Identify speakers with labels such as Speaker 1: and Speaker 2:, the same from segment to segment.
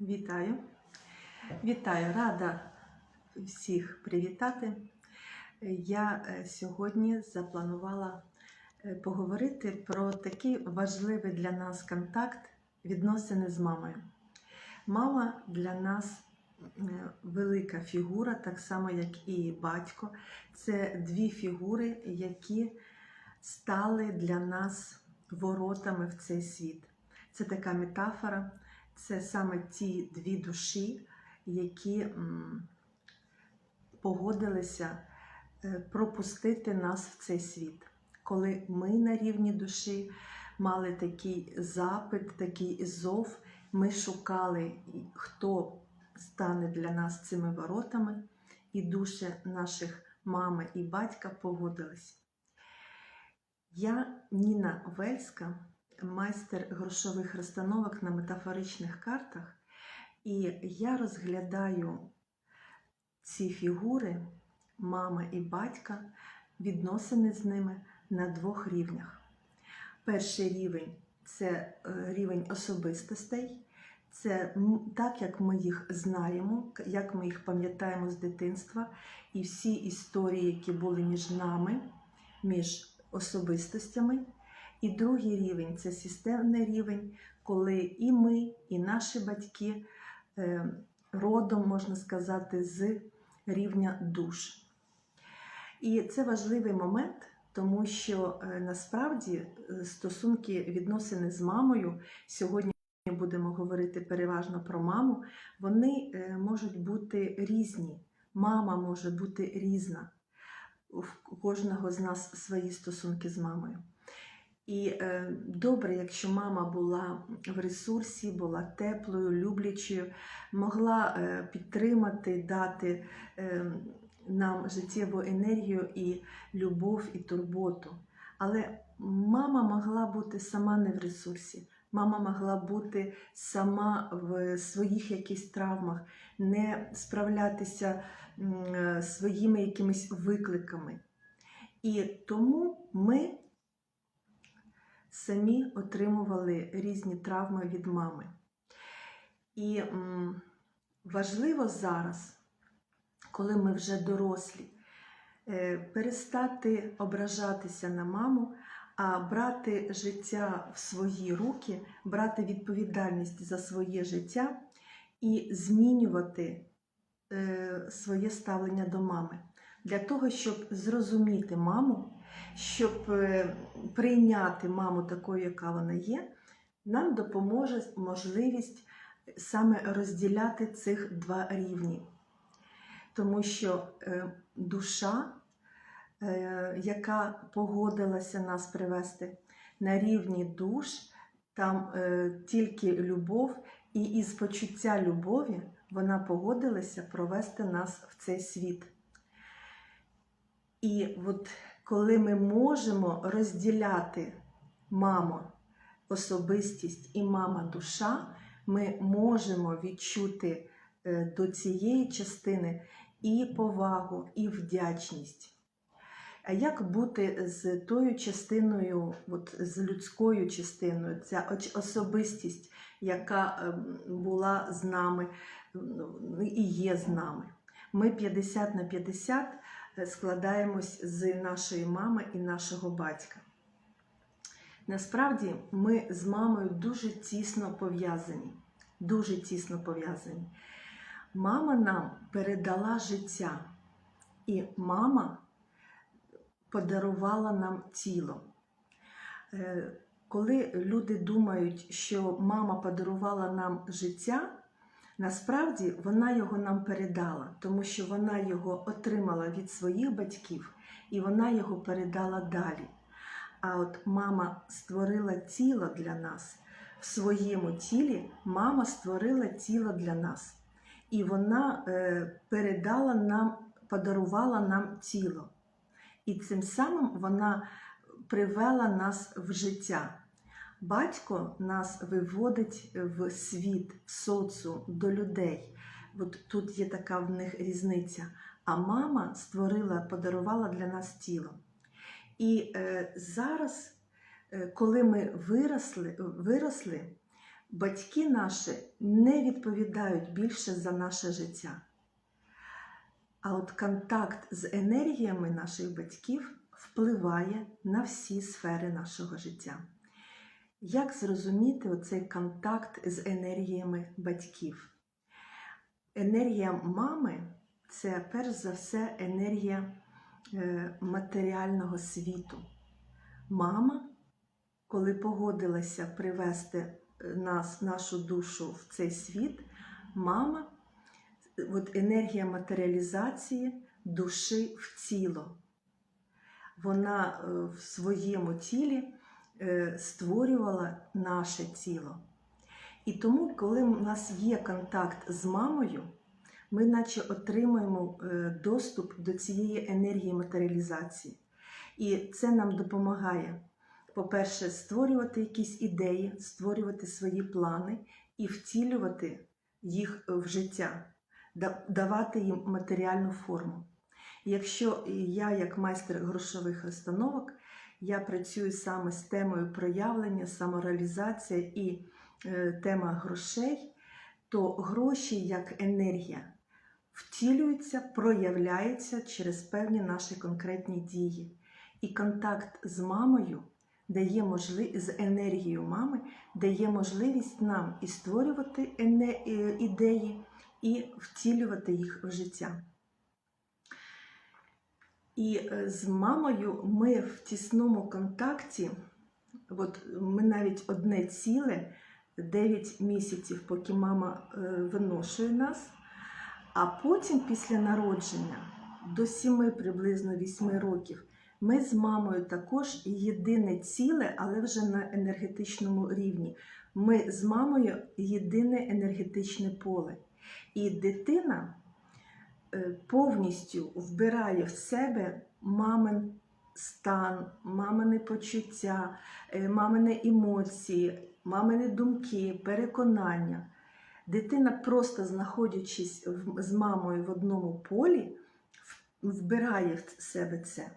Speaker 1: Вітаю. Вітаю, рада всіх привітати. Я е, сьогодні запланувала е, поговорити про такий важливий для нас контакт відносини з мамою. Мама для нас е, велика фігура, так само як і батько. Це дві фігури, які стали для нас воротами в цей світ. Це така метафора. Це саме ті дві душі, які погодилися е, пропустити нас в цей світ. Коли ми на рівні душі мали такий запит, такий зов, ми шукали, хто стане для нас цими воротами, і душі наших мами і батька погодились. Я Ніна Вельська майстер грошових розстановок на метафоричних картах, і я розглядаю ці фігури, мама і батька, відносини з ними на двох рівнях. Перший рівень це е, рівень особистостей, це так, як ми їх знаємо, як ми їх пам'ятаємо з дитинства, і всі історії, які були між нами, між особистостями. І другий рівень це системний рівень, коли і ми, і наші батьки е, родом, можна сказати, з рівня душ. І це важливий момент, тому що е, насправді стосунки відносини з мамою, сьогодні будемо говорити переважно про маму, вони е, можуть бути різні. Мама може бути різна. У кожного з нас свої стосунки з мамою. І е, добре, якщо мама була в ресурсі, була теплою, люблячою, могла е, підтримати, дати е, нам життєву енергію і любов, і турботу. Але мама могла бути сама не в ресурсі. Мама могла бути сама в своїх якихось травмах, не справлятися е, своїми якимись викликами. І тому ми самі отримували різні травми від мами. І важливо зараз, коли ми вже дорослі, е, перестати ображатися на маму, а брати життя в свої руки, брати відповідальність за своє життя і змінювати е, своє ставлення до мами. Для того, щоб зрозуміти маму, щоб е, прийняти маму такою, яка вона є, нам допоможе можливість саме розділяти цих два рівні. Тому що е, душа, е, яка погодилася нас привести на рівні душ, там тільки любов, і із почуття любові вона погодилася провести нас в цей світ. І от коли ми можемо розділяти мама особистість і мама душа, ми можемо відчути е, до цієї частини і повагу, і вдячність. А як бути з тою частиною, от, з людською частиною, ця особистість, яка ем, була з нами і є з нами? Ми 50 на 50 складаємось з нашої мами і нашого батька. Насправді ми з мамою дуже тісно пов'язані. Дуже тісно пов'язані. Мама нам передала життя, і мама подарувала нам тіло. Е, коли люди думають, що мама подарувала нам життя, Насправді вона його нам передала, тому що вона його отримала від своїх батьків і вона його передала далі. А от мама створила тіло для нас. В своєму тілі мама створила тіло для нас. І вона е, передала нам, подарувала нам тіло. І цим самим вона привела нас в життя. Батько нас виводить в світ, в соціум, до людей. От тут є така в них різниця. А мама створила, подарувала для нас тіло. І е, зараз, е, коли ми виросли, виросли, батьки наші не відповідають більше за наше життя. А от контакт з енергіями наших батьків впливає на всі сфери нашого життя. Як зрозуміти оцей контакт з енергіями батьків? Енергія мами це перш за все енергія е, матеріального світу. Мама, коли погодилася привести е, нас, нашу душу в цей світ, мама, от енергія матеріалізації душі в тіло. Вона е, в своєму тілі створювала наше тіло. І тому, коли у нас є контакт з мамою, ми наче отримуємо е, доступ до цієї енергії матеріалізації. І це нам допомагає, по-перше, створювати якісь ідеї, створювати свої плани і втілювати їх в життя, давати їм матеріальну форму. Якщо я, як майстер грошових розстановок, я працюю саме з темою проявлення, самореалізація і е, тема грошей, то гроші як енергія втілюються, проявляються через певні наші конкретні дії. І контакт з мамою дає можливість з енергією мами дає можливість нам і створювати е, ідеї, і втілювати їх в життя. І е, з мамою ми в тісному контакті, от ми навіть одне ціле 9 місяців, поки мама е, виношує нас, а потім після народження до 7 приблизно 8 років ми з мамою також єдине ціле, але вже на енергетичному рівні. Ми з мамою єдине енергетичне поле. І дитина повністю вбирає в себе мамин стан, мамине почуття, е, мамини емоції, мамини думки, переконання. Дитина, просто знаходячись з мамою в одному полі, вбирає в себе це.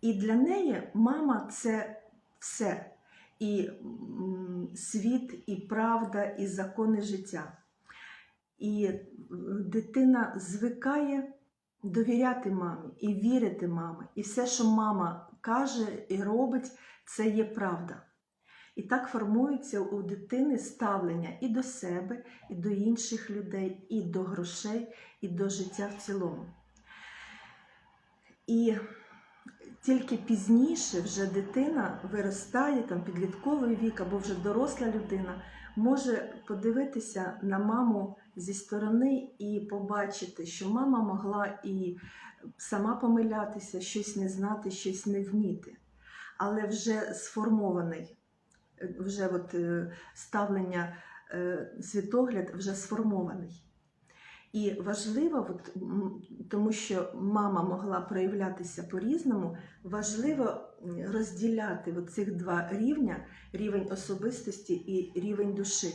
Speaker 1: І для неї мама це все. І світ, і правда, і закони життя. І е, дитина звикає довіряти мамі і вірити мамі. І все, що мама каже і робить, це є правда. І так формується у дитини ставлення і до себе, і до інших людей, і до грошей, і до життя в цілому. І тільки пізніше вже дитина виростає, там підлітковий вік або вже доросла людина, може подивитися на маму зі сторони і побачити, що мама могла і сама помилятися, щось не знати, щось не вміти. Але вже сформований, вже от, е, ставлення, е, світогляд вже сформований. І важливо, от, тому що мама могла проявлятися по-різному, важливо розділяти цих два рівня: рівень особистості і рівень душі.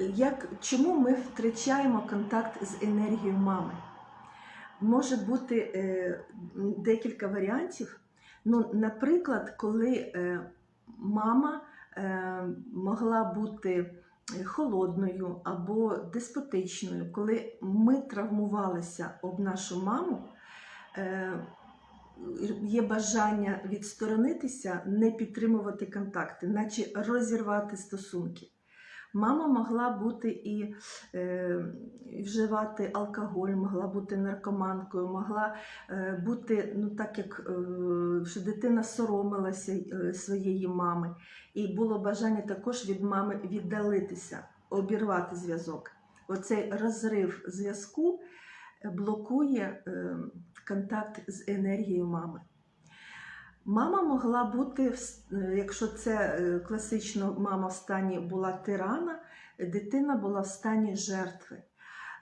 Speaker 1: Як, чому ми втрачаємо контакт з енергією мами? Може бути е, декілька варіантів. Ну, наприклад, коли е, мама е, могла бути холодною або деспотичною, коли ми травмувалися об нашу маму, е, є бажання відсторонитися, не підтримувати контакти, наче розірвати стосунки. Мама могла бути і е, вживати алкоголь, могла бути наркоманкою, могла е, бути, ну так як е, що дитина соромилася е, своєї мами, і було бажання також від мами віддалитися, обірвати зв'язок. Оцей розрив зв'язку е, блокує е, контакт з енергією мами. Мама могла бути, е, якщо це е, класично мама в стані була тирана, дитина була в стані жертви.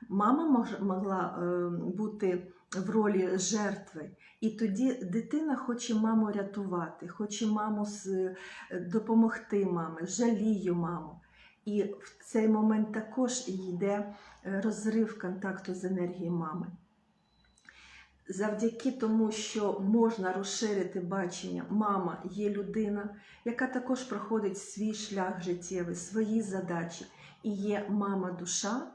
Speaker 1: Мама могла е, бути в ролі жертви, і тоді дитина хоче маму рятувати, хоче маму допомогти мамі, жаліє маму. І в цей момент також йде розрив контакту з енергією мами. Завдяки тому, що можна розширити бачення, мама є людина, яка також проходить свій шлях життєвий, свої задачі, і є мама душа,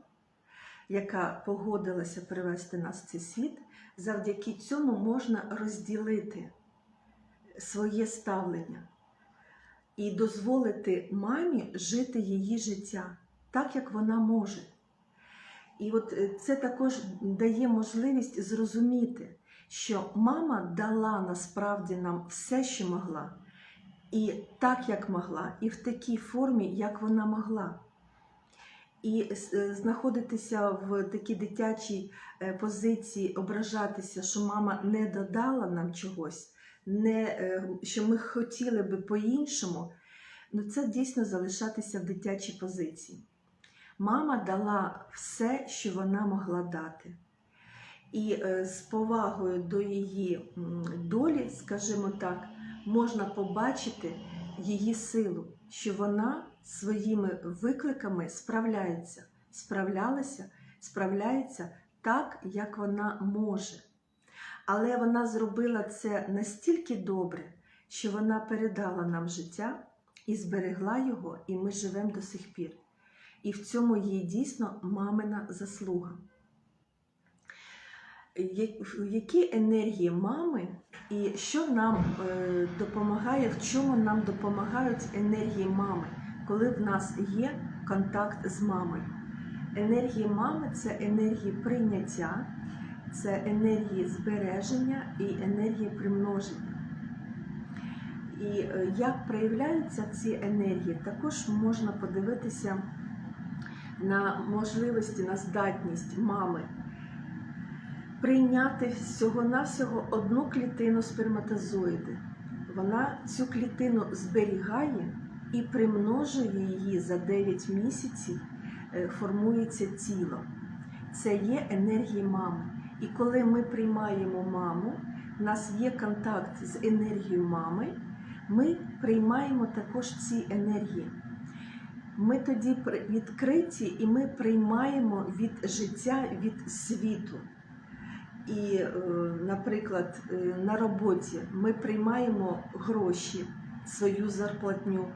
Speaker 1: яка погодилася привести нас в цей світ. Завдяки цьому можна розділити своє ставлення і дозволити мамі жити її життя так, як вона може. І от е, це також дає можливість зрозуміти, що мама дала насправді нам все, що могла, і так, як могла, і в такій формі, як вона могла. І е, знаходитися в такій дитячій е, позиції, ображатися, що мама не додала нам чогось, не, що ми хотіли би по-іншому, ну це дійсно залишатися в дитячій позиції. Мама дала все, що вона могла дати. І е, з повагою до її долі, скажімо так, можна побачити її силу, що вона своїми викликами справляється, справлялася, справляється так, як вона може. Але вона зробила це настільки добре, що вона передала нам життя і зберегла його, і ми живемо до сих пір. І в цьому є дійсно мамина заслуга. Які енергії мами і що нам е, допомагає, в чому нам допомагають енергії мами, коли в нас є контакт з мамою? Енергії мами це енергії прийняття, це енергії збереження і енергії примноження. І е, як проявляються ці енергії, також можна подивитися на можливості, на здатність мами прийняти всього-навсього одну клітину сперматозоїди. Вона цю клітину зберігає і примножує її за 9 місяців, е, формується тіло. Це є енергія мами. І коли ми приймаємо маму, в нас є контакт з енергією мами, ми приймаємо також ці енергії. Ми тоді відкриті і ми приймаємо від життя, від світу. І, е, наприклад, е, на роботі ми приймаємо гроші, свою зарплатню.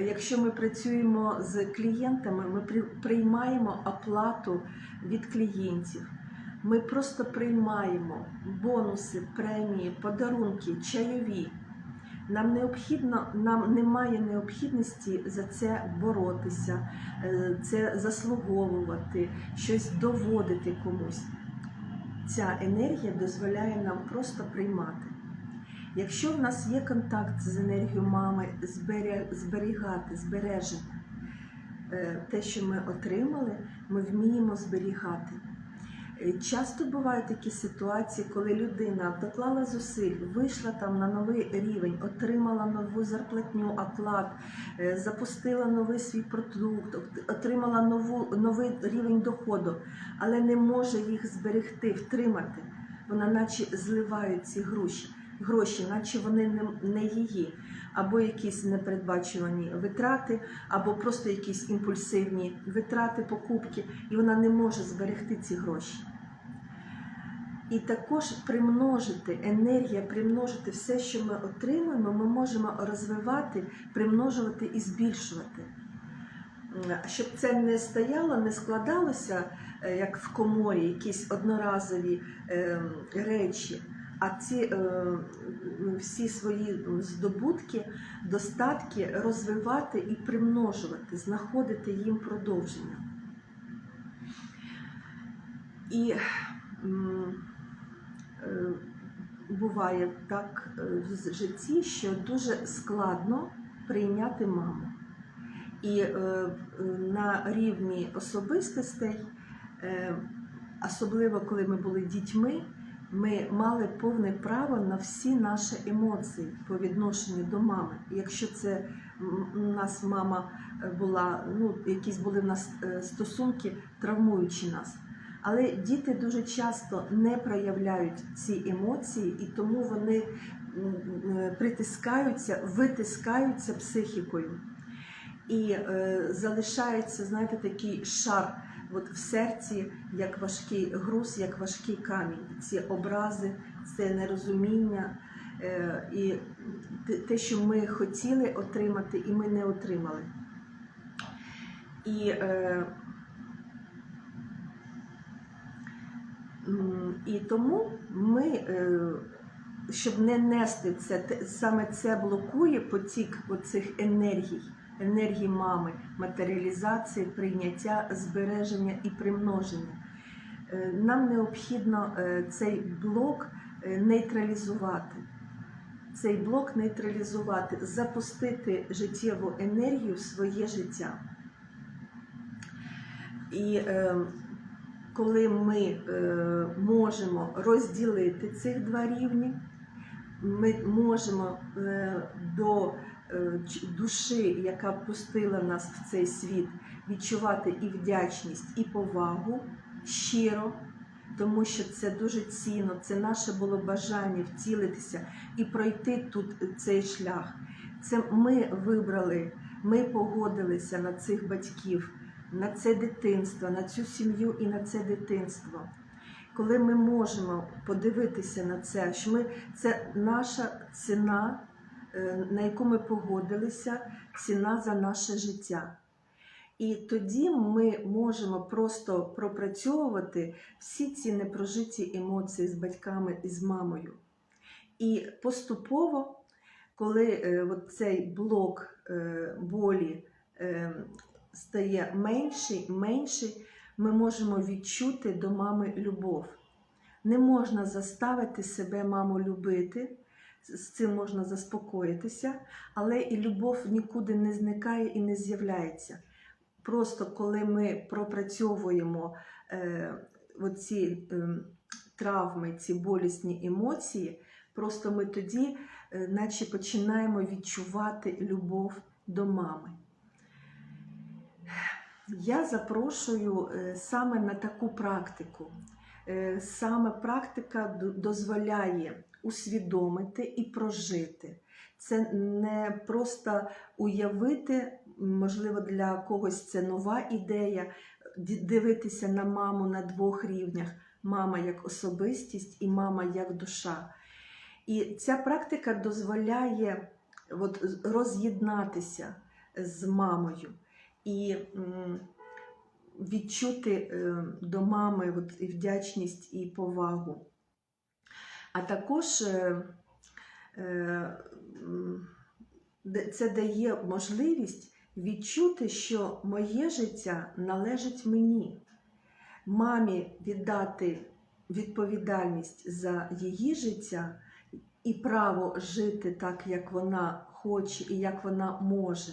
Speaker 1: Якщо ми працюємо з клієнтами, ми приймаємо оплату від клієнтів. Ми просто приймаємо бонуси, премії, подарунки, чайові. Нам необхідно, нам немає необхідності за це боротися, е, це заслуговувати, щось доводити комусь. Ця енергія дозволяє нам просто приймати. Якщо в нас є контакт з енергією мами, зберігати, збереження, е, те, що ми отримали, ми вміємо зберігати. Е, Часто бувають такі ситуації, коли людина доклала зусиль, вийшла там на новий рівень, отримала нову зарплатню, оклад, е, запустила новий свій продукт, отримала нову, новий рівень доходу, але не може їх зберегти, втримати. Вона наче зливає ці гроші, гроші, наче вони не її, або якісь непередбачувані витрати, або просто якісь імпульсивні витрати, покупки, і вона не може зберегти ці гроші. І також примножити енергія, примножити все, що ми отримуємо, ми можемо розвивати, примножувати і збільшувати. Щоб це не стояло, не складалося, е, як в коморі, якісь одноразові е, речі, а ці е, всі свої здобутки, достатки розвивати і примножувати, знаходити їм продовження. І е, буває так е, в житті, що дуже складно прийняти маму. І е, е, на рівні особистостей, е, особливо коли ми були дітьми, ми мали повне право на всі наші емоції по відношенню до мами. Якщо це у нас мама е, була, ну якісь були в нас е, стосунки, травмуючі нас. Але діти дуже часто не проявляють ці емоції, і тому вони м, притискаються, витискаються психікою. І е, залишається, знаєте, такий шар от в серці, як важкий груз, як важкий камінь. Ці образи, це нерозуміння. Е, і те- що ми хотіли отримати, і ми не отримали. І, е, і тому ми, е, щоб не нести це, саме це блокує потік оцих енергій, енергії мами, матеріалізації, прийняття, збереження і примноження. Е, Нам необхідно е, цей блок е, нейтралізувати. Цей блок нейтралізувати, запустити життєву енергію в своє життя. І е, коли ми е, можемо розділити цих два рівні, ми можемо е, до душі, яка пустила нас в цей світ, відчувати і вдячність, і повагу щиро, тому що це дуже цінно, це наше було бажання втілитися і пройти тут цей шлях. Це ми вибрали, ми погодилися на цих батьків, на це дитинство, на цю сім'ю і на це дитинство. Коли ми можемо подивитися на це, що ми це наша ціна, е, на яку ми погодилися, ціна за наше життя. І тоді ми можемо просто пропрацьовувати всі ці непрожиті емоції з батьками і з мамою. І поступово, коли е, цей блок е, болі е, стає менший, менший, ми можемо відчути до мами любов. Не можна заставити себе маму любити, з цим можна заспокоїтися, але і любов нікуди не зникає і не з'являється. Просто коли ми пропрацьовуємо е, оці е, травми, ці болісні емоції, просто ми тоді, е, наче починаємо відчувати любов до мами. Я запрошую е, саме на таку практику. Е, Саме практика дозволяє усвідомити і прожити. Це не просто уявити, можливо, для когось це нова ідея, дивитися на маму на двох рівнях: мама як особистість і мама як душа. І ця практика дозволяє от, роз'єднатися з мамою і відчути е, до мами от, і вдячність і повагу. А також е, е, це дає можливість відчути, що моє життя належить мені. Мамі віддати відповідальність за її життя і право жити так, як вона хоче і як вона може,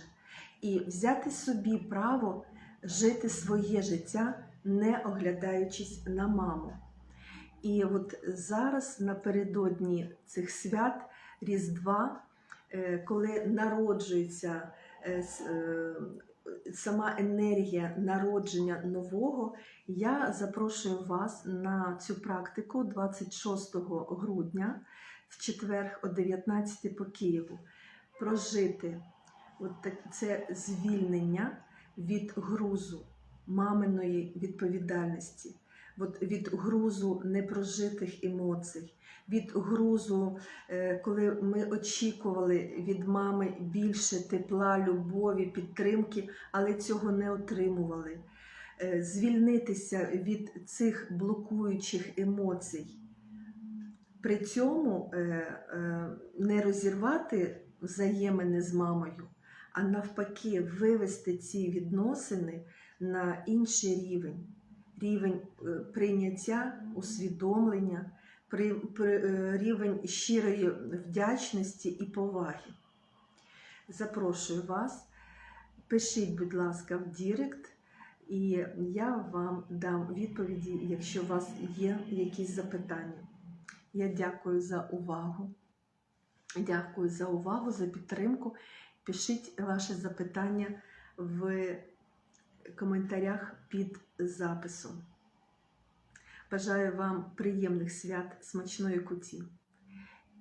Speaker 1: і взяти собі право жити своє життя, не оглядаючись на маму. І от зараз напередодні цих свят Різдва, е, коли народжується е, е, сама енергія народження нового, я запрошую вас на цю практику 26 грудня в четвер о 19 по Києву. Прожити от це звільнення від грузу маминої відповідальності, від грузу непрожитих емоцій, від грузу, е, коли ми очікували від мами більше тепла, любові, підтримки, але цього не отримували. Е, Звільнитися від цих блокуючих емоцій. При цьому е, не розірвати взаємини з мамою, а навпаки, вивести ці відносини на інший рівень рівень е, прийняття, усвідомлення, е, рівень щирої вдячності і поваги. Запрошую вас, пишіть, будь ласка, в Дірект, і я вам дам відповіді, якщо у вас є якісь запитання. Я дякую за увагу. Дякую за увагу, за підтримку. Пишіть ваші запитання в коментарях під записом. Бажаю вам приємних свят, смачної куті.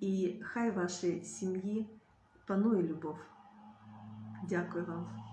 Speaker 1: І хай вашій сім'ї панує любов. Дякую вам.